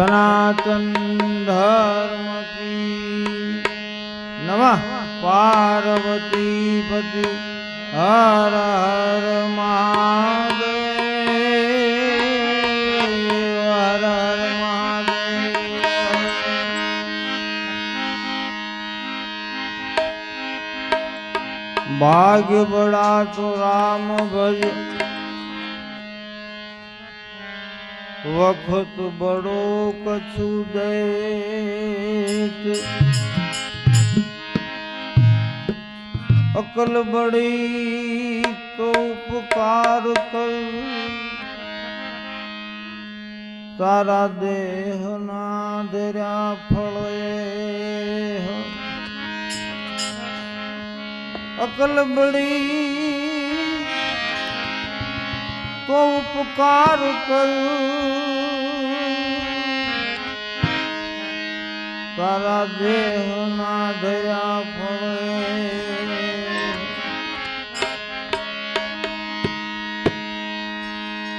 સનાતન ધર્મ નમઃ પાર્વતી પતિ હર હર મહાદેવ હર હર મહાદેવ ભાગ્ય બડા તો રામ ભજ વખત બડો કછુ દે અકલ બડી તો ઉપકાર કર. તારા દેહ ના ધર્યા ફળે અકલ બડી તો ઉપકાર કર. તારા દેહ ના દયા ફળે.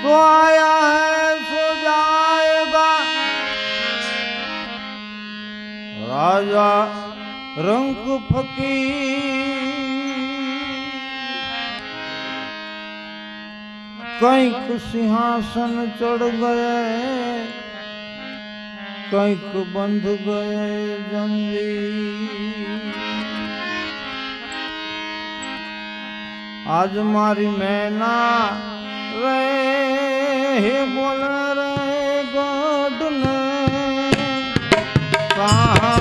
તો આયા હૈ સો જાએગા રાજા રંગ ફકીર. કંઈક સિંહાસન ચડ ગયે, કંઈક બંધ ગયે જંગી. આજ મારી મેના રે હે બોલ રે ગોડને મારી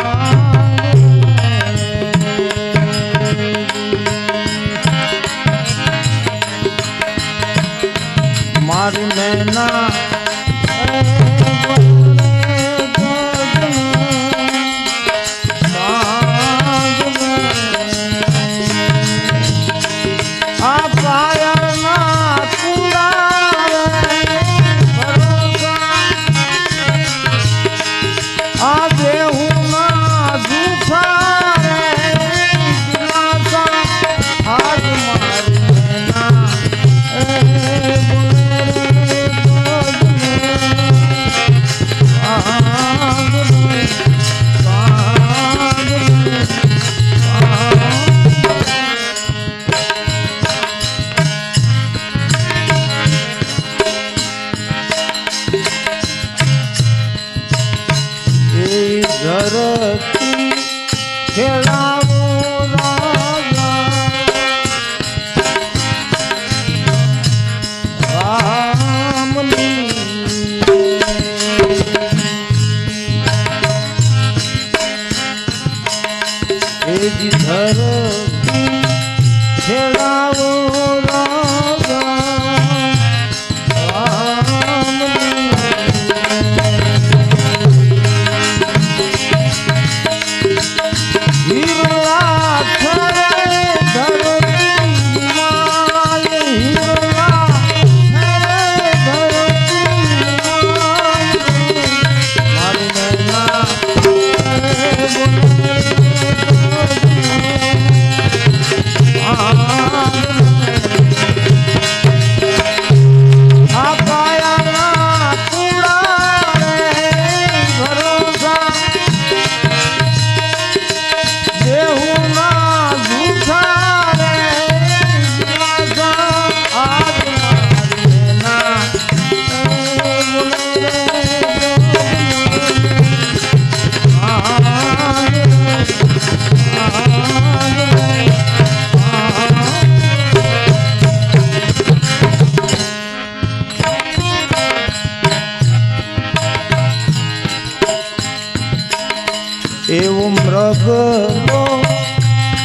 એવું મૃગ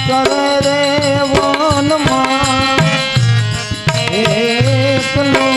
કરે રે વનમાં એકલો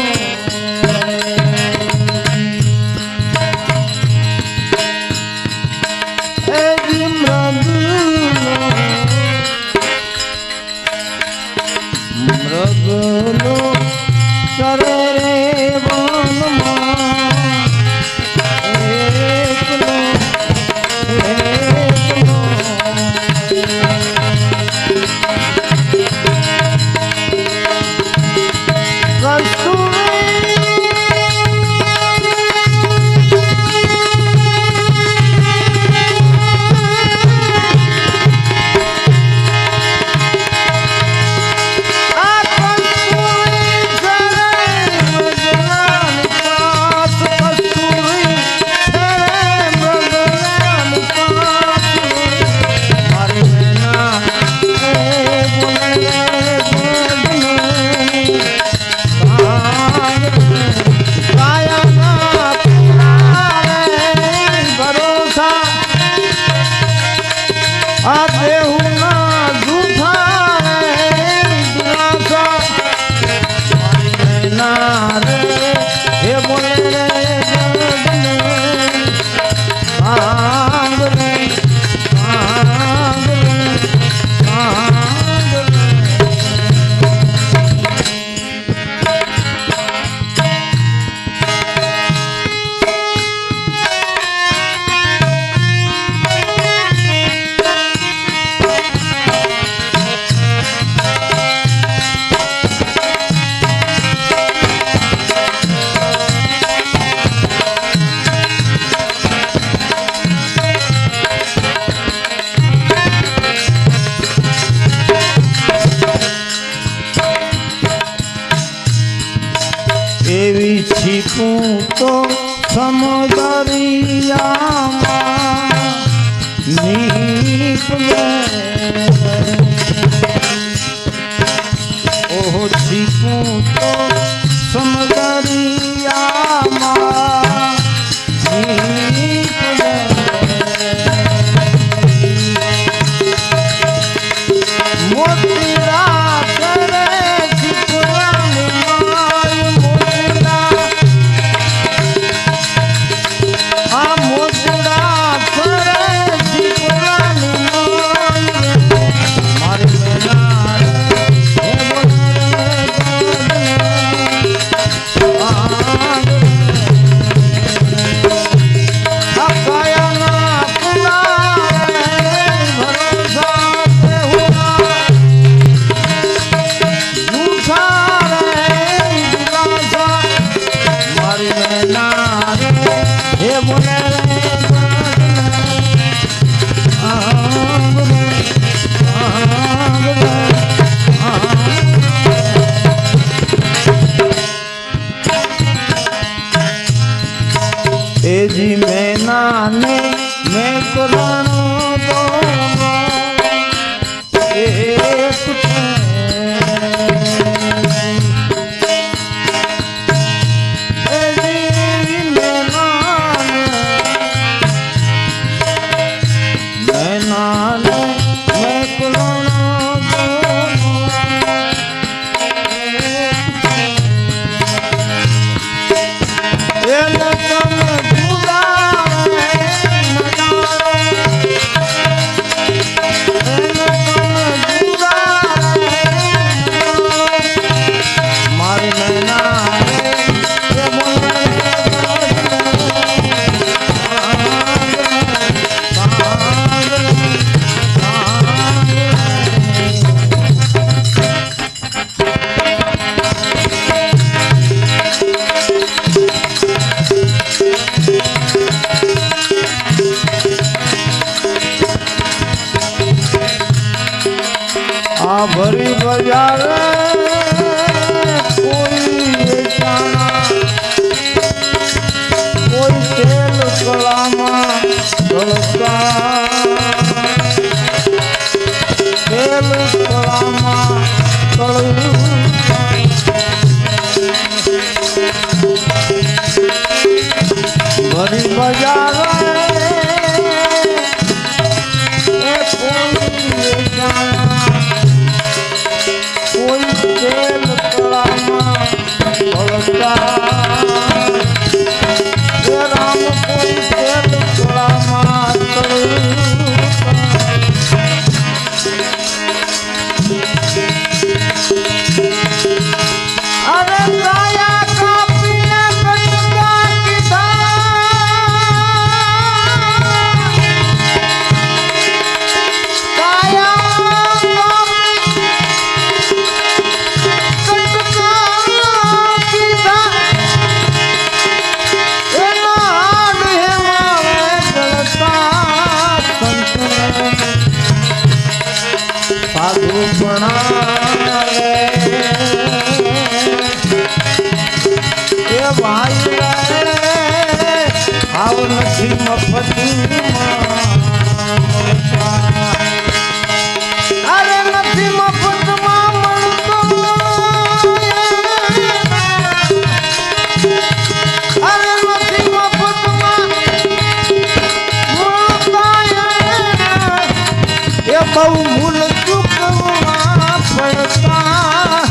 માનવા પડતા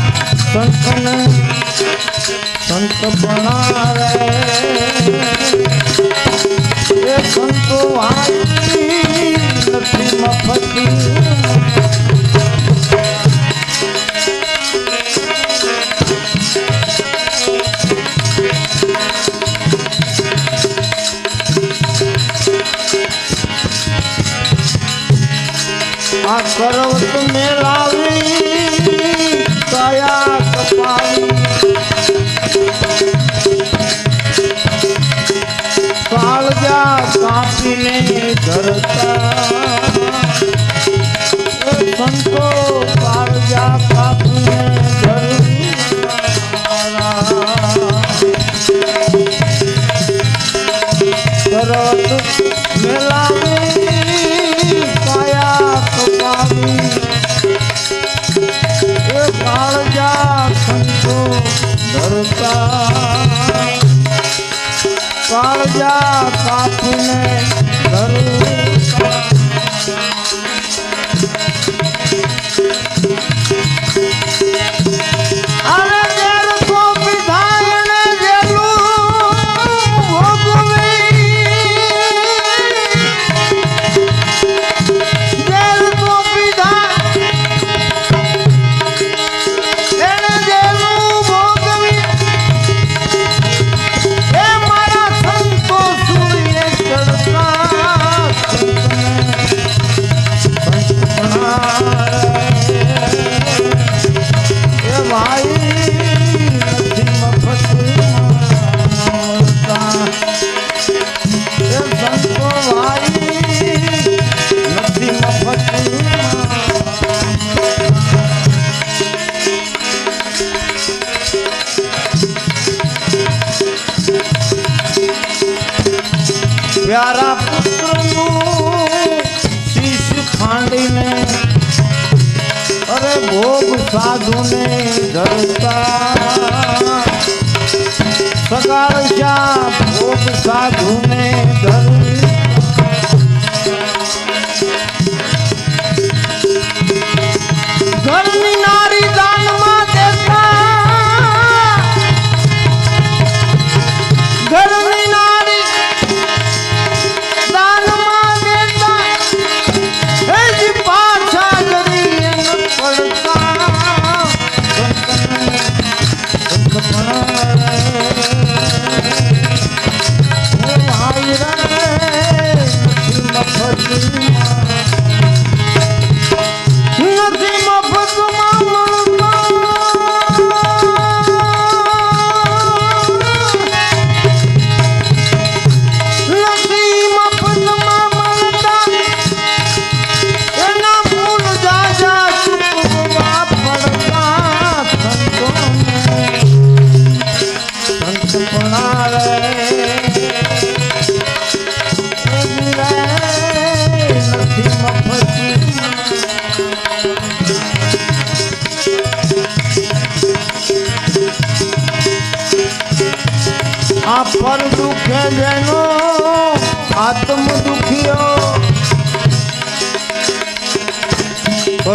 સંતન સંત tú me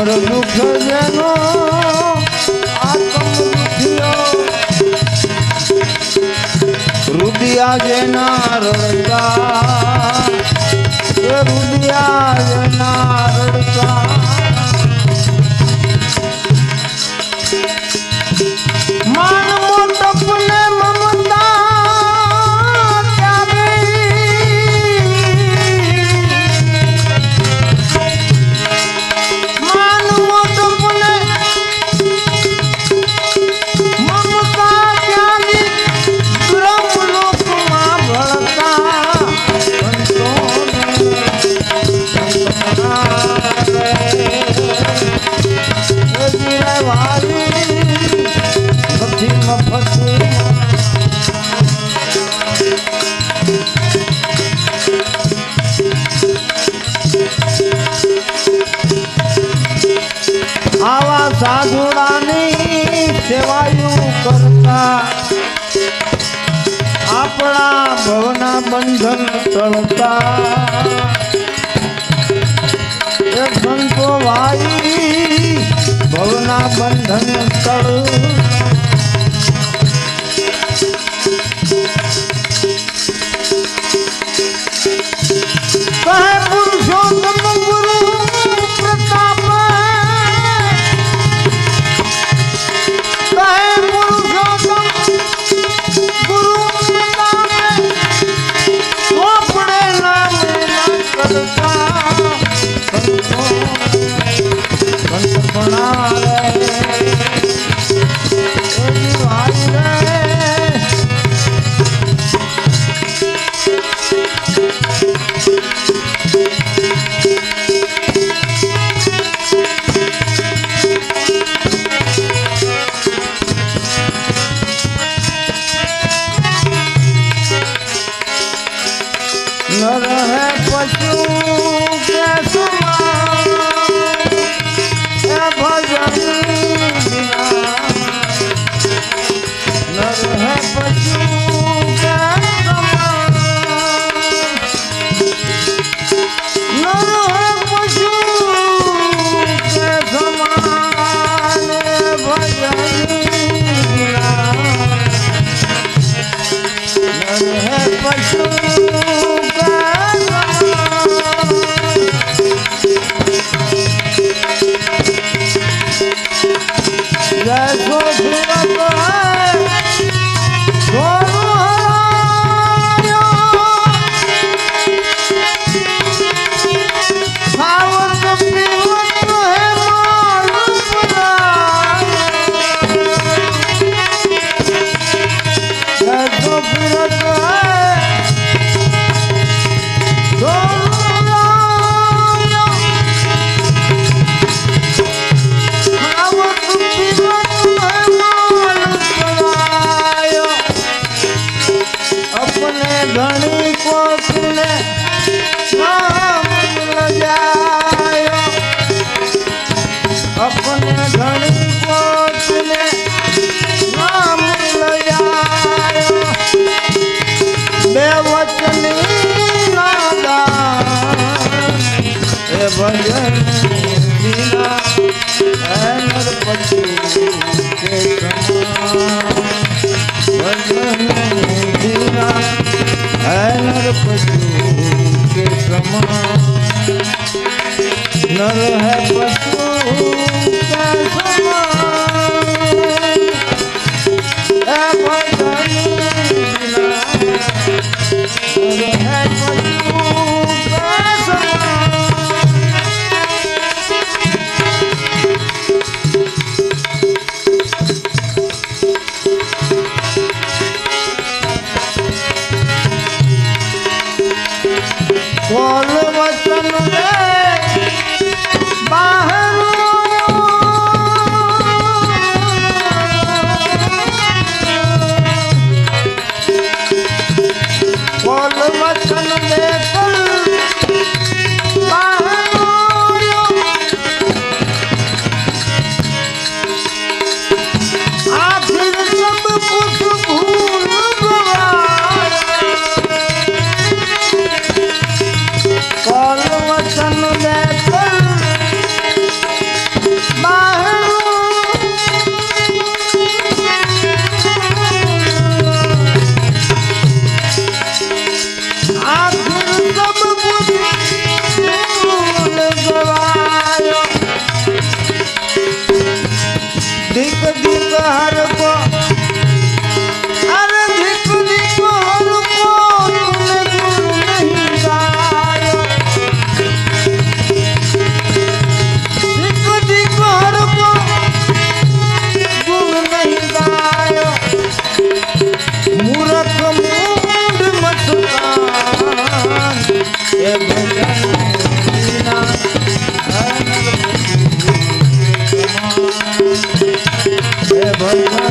ઘર દુઃખ જેનો. રુદિયા જેના રડતા રુદિયા જેના રડતા. આપણાની કરતા આપણા ભવના બંધન તળતા સંતો ભાઈ ભવના બંધન તળ পয়সা नर है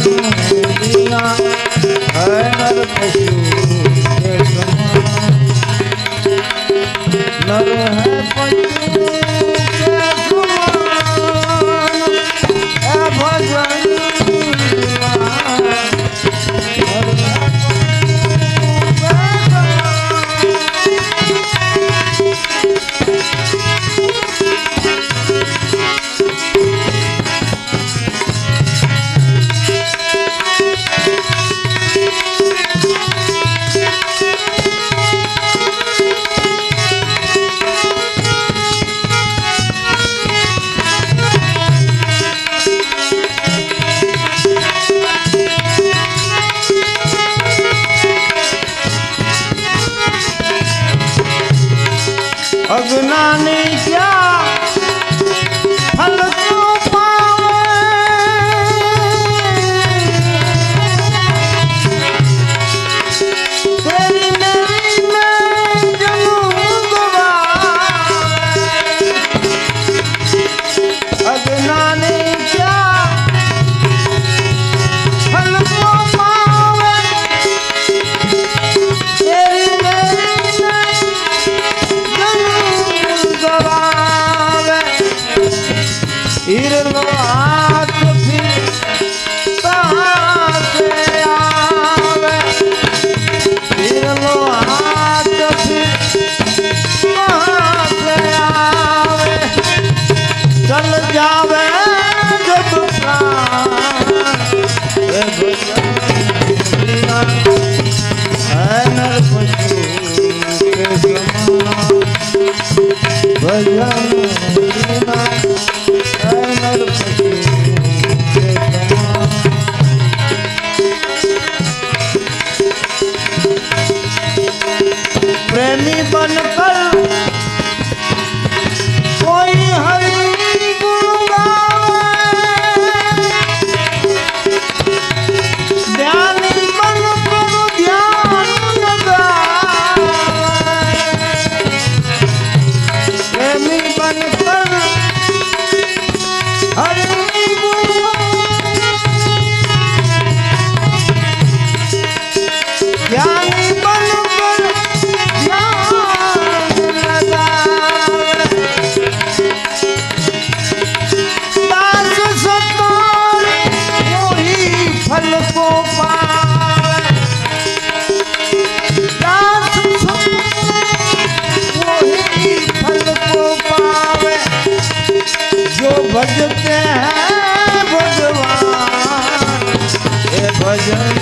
પશુ નર હે પશુ हे